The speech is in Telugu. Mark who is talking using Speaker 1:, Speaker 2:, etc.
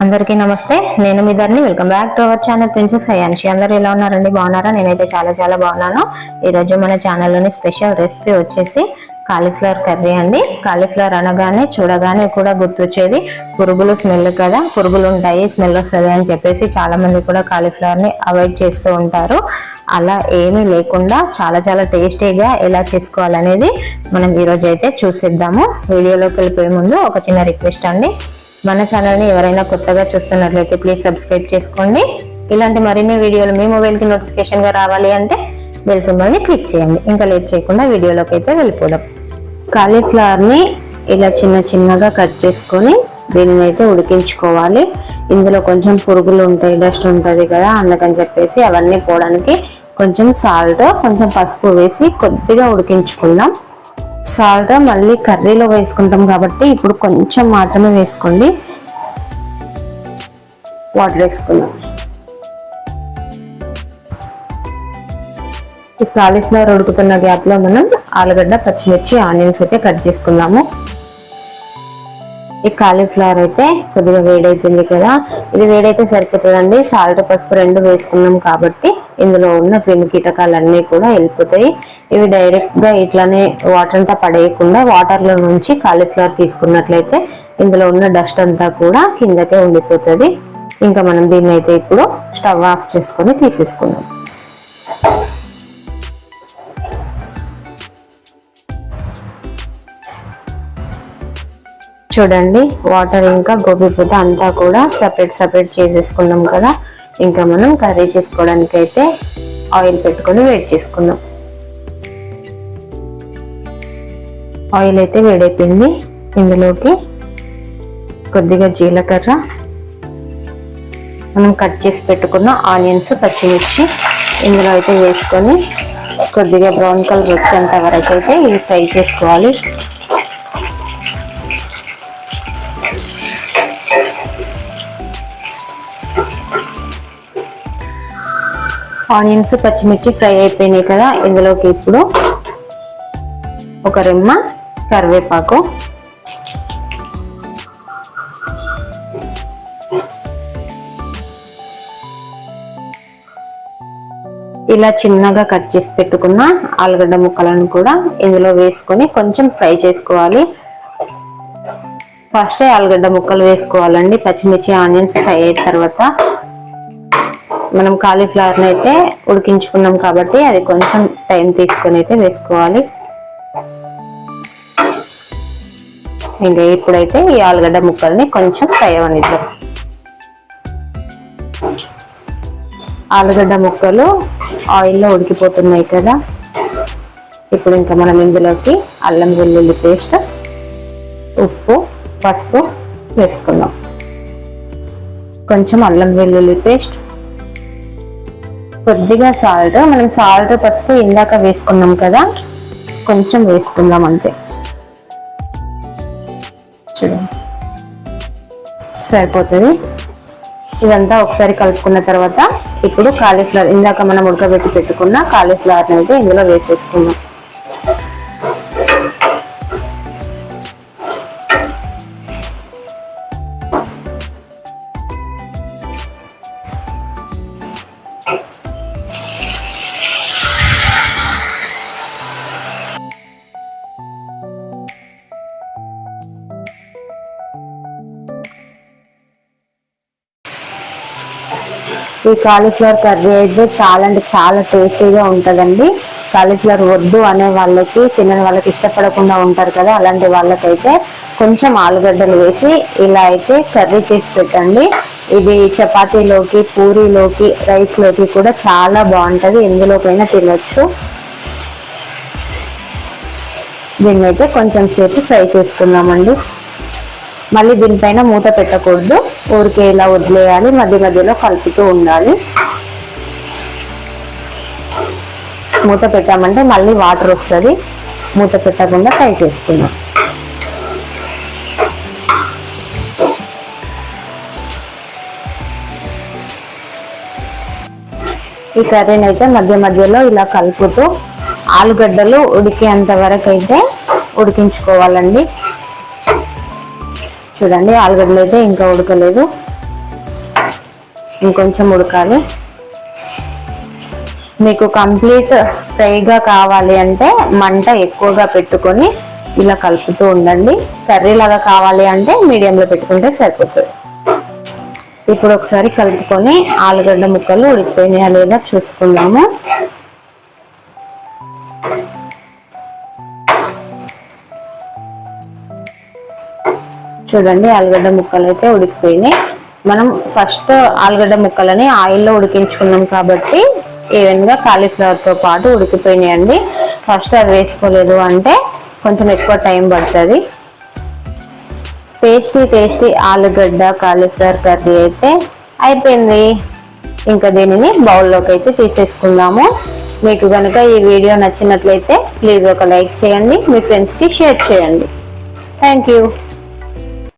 Speaker 1: అందరికీ నమస్తే. నేను మీ Dharani. Welcome back to our channel princess Ayanshi అందరూ ఎలా ఉన్నారండి? బాగున్నారా? నేనైతే చాలా చాలా బాగున్నాను. ఈరోజు మన ఛానల్లోని స్పెషల్ రెసిపీ వచ్చేసి కాలీఫ్లవర్ కర్రీ అండి. కాలీఫ్లవర్ అనగానే చూడగానే కూడా గుర్తొచ్చేది. పురుగులు స్మెల్ కదా. పురుగులు ఉంటాయి స్మెల్ వస్తుంది అని చెప్పేసి చాలా మంది కూడా కాలీఫ్లవర్ని అవాయిడ్ చేస్తూ ఉంటారు. అలా ఏమీ లేకుండా చాలా చాలా టేస్టీగా ఎలా చేసుకోవాలనేది మనం ఈ అయితే చూసిద్దాము. వీడియోలోకి వెళ్ళిపోయే ముందు ఒక చిన్న రిక్వెస్ట్ అండి. మన ఛానల్ని ఎవరైనా కొత్తగా చూస్తున్నట్లయితే ప్లీజ్ సబ్స్క్రైబ్ చేసుకోండి. ఇలాంటి మరిన్ని వీడియోలు మీ మొబైల్కి నోటిఫికేషన్గా రావాలి అంటే బెల్ సింబల్ని క్లిక్ చేయండి. ఇంకా లేట్ చేయకుండా వీడియోలోకి అయితే వెళ్ళిపోదాం. కాలీఫ్లవర్ని ఇలా చిన్న చిన్నగా కట్ చేసుకొని దీనిని అయితే ఉడికించుకోవాలి. ఇందులో కొంచెం పురుగులు ఉంటాయి డస్ట్ ఉంటుంది కదా అందుకని చెప్పేసి అవన్నీ పోవడానికి కొంచెం సాల్ట్ కొంచెం పసుపు వేసి కొద్దిగా ఉడికించుకుందాం. సాల్ట్ మళ్ళీ కర్రీలో వేసుకుంటాం కాబట్టి ఇప్పుడు కొంచెం మాత్రమే వేసుకోండి. వాటర్ వేసుకుందాం. ఈ కాలీఫ్లవర్ ఉడుకుతున్న గ్యాప్లో మనం ఆలుగడ్డ పచ్చిమిర్చి ఆనియన్స్ అయితే కట్ చేసుకుందాము. ఈ కాలీఫ్లవర్ అయితే కొద్దిగా వేడైపోయింది కదా. ఇది వేడైతే సరిపోతుందండి. సాల్ట్ పసుపు రెండు వేసుకున్నాం కాబట్టి ఇందులో ఉన్న క్రిమి కీటకాలన్నీ కూడా వెళ్ళిపోతాయి. ఇవి డైరెక్ట్గా ఇట్లానే వాటర్ అంతా పడేయకుండా వాటర్లో నుంచి కాలీఫ్లవర్ తీసుకున్నట్లయితే ఇందులో ఉన్న డస్ట్ అంతా కూడా కిందకే ఉండిపోతుంది. ఇంకా మనం దీన్ని అయితే ఇప్పుడు స్టవ్ ఆఫ్ చేసుకొని తీసేసుకుందాం. చూడండి వాటర్ ఇంకా గోబీ పూత అంతా కూడా సపరేట్ సపరేట్ చేసేసుకున్నాం కదా. ఇంకా మనం కర్రీ చేసుకోవడానికి అయితే ఆయిల్ పెట్టుకొని వేడి చేసుకుందాం. ఆయిల్ అయితే వేడైపోయింది. ఇందులోకి కొద్దిగా జీలకర్ర. మనం కట్ చేసి పెట్టుకున్న ఆనియన్స్ పచ్చిమిర్చి ఇందులో అయితే వేసుకొని కొద్దిగా బ్రౌన్ కలర్ వచ్చేంత వరకు అయితే ఇవి ఫ్రై చేసుకోవాలి. ఆనియన్స్ పచ్చిమిర్చి ఫ్రై అయిపోయినాయి కదా ఇందులోకి ఇప్పుడు ఒక రెమ్మ కరివేపాకు. ఇలా చిన్నగా కట్ చేసి పెట్టుకున్న ఆలుగడ్డ ముక్కలను కూడా ఇందులో వేసుకొని కొంచెం ఫ్రై చేసుకోవాలి. ఫస్ట్ ఆలుగడ్డ ముక్కలు వేసుకోవాలండి. పచ్చిమిర్చి ఆనియన్స్ ఫ్రై అయిన తర్వాత మనం కాలీఫ్లవర్ అయితే ఉడికించుకున్నాం కాబట్టి అది కొంచెం టైం తీసుకొని అయితే వేసుకోవాలి. ఇంకా ఇప్పుడైతే ఈ ఆలుగడ్డ ముక్కల్ని కొంచెం ఫ్రై అవనిద్దాం. ఆలుగడ్డ ముక్కలు ఆయిల్లో ఉడికిపోతున్నాయి కదా. ఇప్పుడు ఇంకా మనం ఇందులోకి అల్లం వెల్లుల్లి పేస్ట్ ఉప్పు పసుపు వేసుకుందాం. కొంచెం అల్లం వెల్లుల్లి పేస్ట్ కొద్దిగా సాల్ట్ మనం సాల్ట్ పసుపు ఇందాక వేసుకున్నాం కదా కొంచెం వేసుకుందాం అంతే. చూడండి సరిపోతుంది. ఇదంతా ఒకసారి కలుపుకున్న తర్వాత ఇప్పుడు కాలీఫ్లవర్ ఇందాక మనం ఉడకబెట్టి పెట్టుకున్న కాలీఫ్లవర్ని అయితే ఇందులో వేసేసుకుందాం. ఈ కాలీఫ్లవర్ కర్రీ అయితే చాలా అంటే చాలా టేస్టీగా ఉంటుందండి. కాలీఫ్లవర్ వద్దు అనే వాళ్ళకి తినని వాళ్ళకి ఇష్టపడకుండా ఉంటారు కదా అలాంటి వాళ్ళకైతే కొంచెం ఆలుగడ్డలు వేసి ఇలా అయితే కర్రీ చేసి పెట్టండి. ఇది చపాతీలోకి పూరీలోకి రైస్లోకి కూడా చాలా బాగుంటుంది. ఎందులోకైనా తినొచ్చు. దీన్ని అయితే కొంచెం సేపు ఫ్రై చేసుకుందామండి. మళ్ళీ దీనిపైన మూత పెట్టకూడదు. ఊరికే ఇలా వదిలేయాలి. మధ్య మధ్యలో కలుపుతూ ఉండాలి. మూత పెట్టామంటే మళ్ళీ వాటర్ వస్తుంది. మూత పెట్టకుండా ఫ్రై చేసుకుందాం. ఈ కర్రీని అయితే మధ్య మధ్యలో ఇలా కలుపుతూ ఆలుగడ్డలు ఉడికేంత వరకు అయితే ఉడికించుకోవాలండి. చూడండి ఆలుగడ్డలు అయితే ఇంకా ఉడకలేదు. ఇంకొంచెం ఉడకాలి. మీకు కంప్లీట్ ఫ్రైగా కావాలి అంటే మంట ఎక్కువగా పెట్టుకొని ఇలా కలుపుతూ ఉండండి. కర్రీ లాగా కావాలి అంటే మీడియంలో పెట్టుకుంటే సరిపోతుంది. ఇప్పుడు ఒకసారి కలుపుకొని ఆలుగడ్డ ముక్కలు ఉడికిపోయినాయా లేదా చూసుకుందాము. చూడండి ఆలుగడ్డ ముక్కలు అయితే ఉడికిపోయినాయి. మనం ఫస్ట్ ఆలుగడ్డ ముక్కలని ఆయిల్లో ఉడికించుకున్నాం కాబట్టి ఈవెన్గా కాలీఫ్లవర్తో పాటు ఉడికిపోయినాయండి. ఫస్ట్ అది వేసుకోలేదు అంటే కొంచెం ఎక్కువ టైం పడుతుంది. టేస్టీ టేస్టీ ఆలుగడ్డ కాలీఫ్లవర్ కర్రీ అయితే అయిపోయింది. ఇంకా దీనిని బౌల్లోకి అయితే తీసేసుకుందాము. మీకు కనుక ఈ వీడియో నచ్చినట్లయితే ప్లీజ్ ఒక లైక్ చేయండి. మీ ఫ్రెండ్స్కి షేర్ చేయండి. Thank you